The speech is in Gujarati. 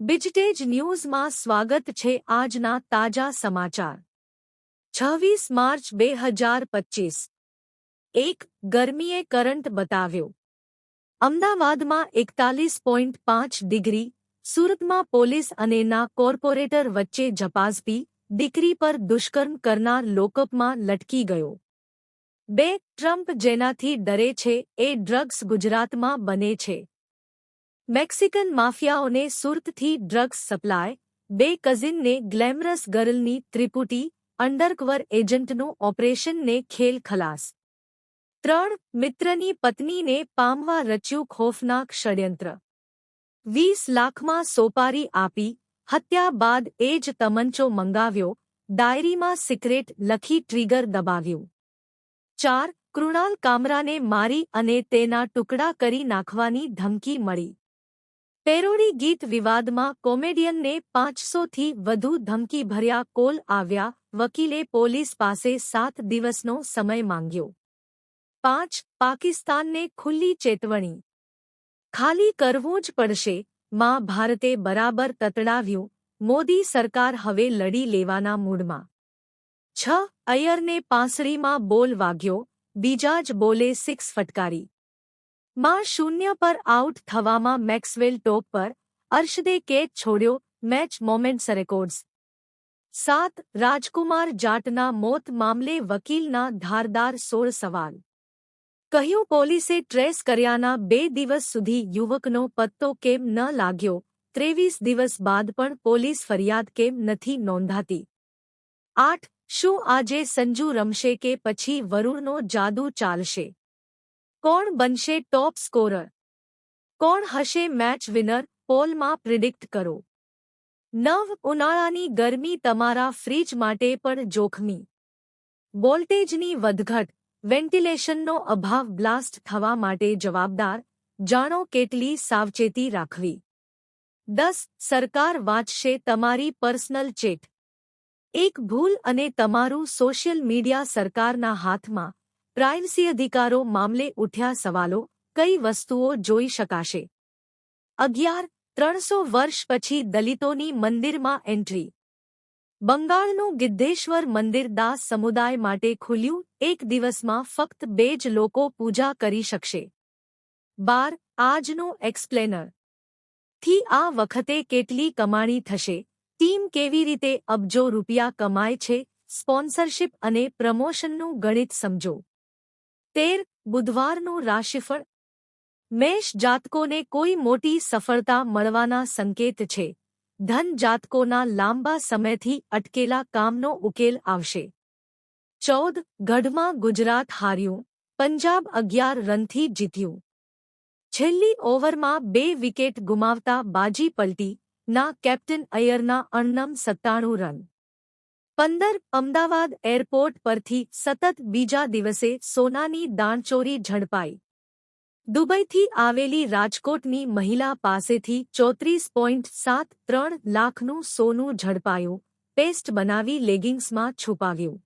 બિજટેજ ન્યૂઝમાં સ્વાગત છે આજના તાજા સમાચાર. છવ્વીસ માર્ચ બે હજાર પચીસ. એક ગરમીએ કરંટ બતાવ્યો. અમદાવાદમાં એકતાલીસ પોઈન્ટ પાંચ ડિગ્રી, સુરતમાં પોલીસ અને ના કોર્પોરેટર વચ્ચે ઝપાઝપી, દીકરી પર દુષ્કર્મ કરનાર લોકઅપમાં લટકી ગયો. બે ટ્રમ્પ જેનાથી ડરે છે એ ડ્રગ્સ ગુજરાતમાં બને છે. મેક્સિકન માફિયાઓને સુરતથી ડ્રગ્સ સપ્લાય બે કઝિનને ગ્લેમરસ ગર્લની ત્રિપુટી અંડરકવર એજન્ટનું ઓપરેશનને ખેલ ખલાસ ત્રણ મિત્રની પત્નીને પામવા રચ્યું ખોફનાક ષડયંત્ર વીસ લાખમાં સોપારી આપી હત્યા બાદ એ જ તમંચો મંગાવ્યો ડાયરીમાં સિક્રેટ લખી ટ્રિગર દબાવ્યું ચાર કૃણાલ કામરાને મારી અને તેના ટુકડા કરી નાખવાની ધમકી મળી પેરોડી ગીત વિવાદમાં કોમેડિયનને પાંચસોથી વધુ ધમકીભર્યા કોલ આવ્યા, વકીલે પોલીસ પાસે સાત દિવસનો સમય માંગ્યો. પાંચ, પાકિસ્તાનને ખુલ્લી ચેતવણી. ખાલી કરવું જ પડશે, માં ભારતે બરાબર તતડાવ્યું, મોદી સરકાર હવે લડી લેવાના મૂડમાં. છ અય્યરને પાંસળીમાં બોલ વાગ્યો, બીજા જ બોલે સિક્સ ફટકારી. માં શૂન્ય પર આઉટ થવામાં મેક્સવેલ ટોપ પર અર્શદે કેચ છોડ્યો મેચ મોમેન્ટ્સ રેકોર્ડ્સ. સાત, રાજકુમાર જાટના મોત મામલે વકીલના ધારદાર સોળ સવાલ. કહ્યું પોલીસે ટ્રેસ કર્યાના બે દિવસ સુધી યુવકનો પત્તો કેમ ન લાગ્યો, ત્રેવીસ દિવસ બાદ પણ પોલીસ ફરિયાદ કેમ નથી નોંધાતી. આઠ, શું આજે સંજુ રમશે કે પછી વરુણનો જાદુ ચાલશે? કોણ બનશે ટોપ સ્કોરર? કોણ હશે મેચ વિનર? પોલમાં પ્રિડિક્ટ કરો. નવ ઉનાળાની ગરમી તમારા ફ્રીજ માટે પણ જોખમી. વોલ્ટેજની વધઘટ, વેન્ટિલેશનનો અભાવ બ્લાસ્ટ થવા માટે જવાબદાર, જાણો કેટલી સાવચેતી રાખવી. દસ, સરકાર વાંચશે તમારી પર્સનલ ચેટ. એક ભૂલ અને તમારું સોશિયલ મીડિયા સરકારના હાથમાં પ્રાઇવસી અધિકારો મામલે ઉઠ્યા સવાલો, કઈ વસ્તુઓ જોઈ શકાશે? અગિયાર, ત્રણસો વર્ષ પછી દલિતોની મંદિરમાં એન્ટ્રી. બંગાળનું ગિદ્ધેશ્વર મંદિર દાસ સમુદાય માટે ખુલ્યું, એક દિવસમાં ફક્ત બે જ લોકો પૂજા કરી શકશે. બાર, આજનું એક્સપ્લેનર. થી આ વખતે કેટલી કમાણી થશે? ટીમ કેવી રીતે અબજો રૂપિયા કમાય છે? સ્પોન્સરશિપ અને પ્રમોશનનું ગણિત સમજો. તેર બુધવારનું રાશિફળ. મેષ જાતકોને કોઈ મોટી સફળતા મળવાના સંકેત છે. ધન જાતકોના લાંબા સમયથી અટકેલા કામનો ઉકેલ આવશે. ચૌદ ગઢમાં ગુજરાત હાર્યું. પંજાબ અગિયાર રનથી જીત્યું. છેલ્લી ઓવરમાં બે વિકેટ ગુમાવતા બાજી પલટી, ના કેપ્ટન અયરના અણનમ સત્તાણું રન. પંદર અમદાવાદ એરપોર્ટ પરથી સતત બીજા દિવસે સોનાની દાણચોરી ઝડપાઈ. દુબઈથી આવેલી રાજકોટની મહિલા પાસેથી ચોત્રીસ પોઈન્ટ સાત ત્રણ લાખનું સોનું ઝડપાયું, પેસ્ટ બનાવી લેગિંગ્સમાં છુપાવ્યું.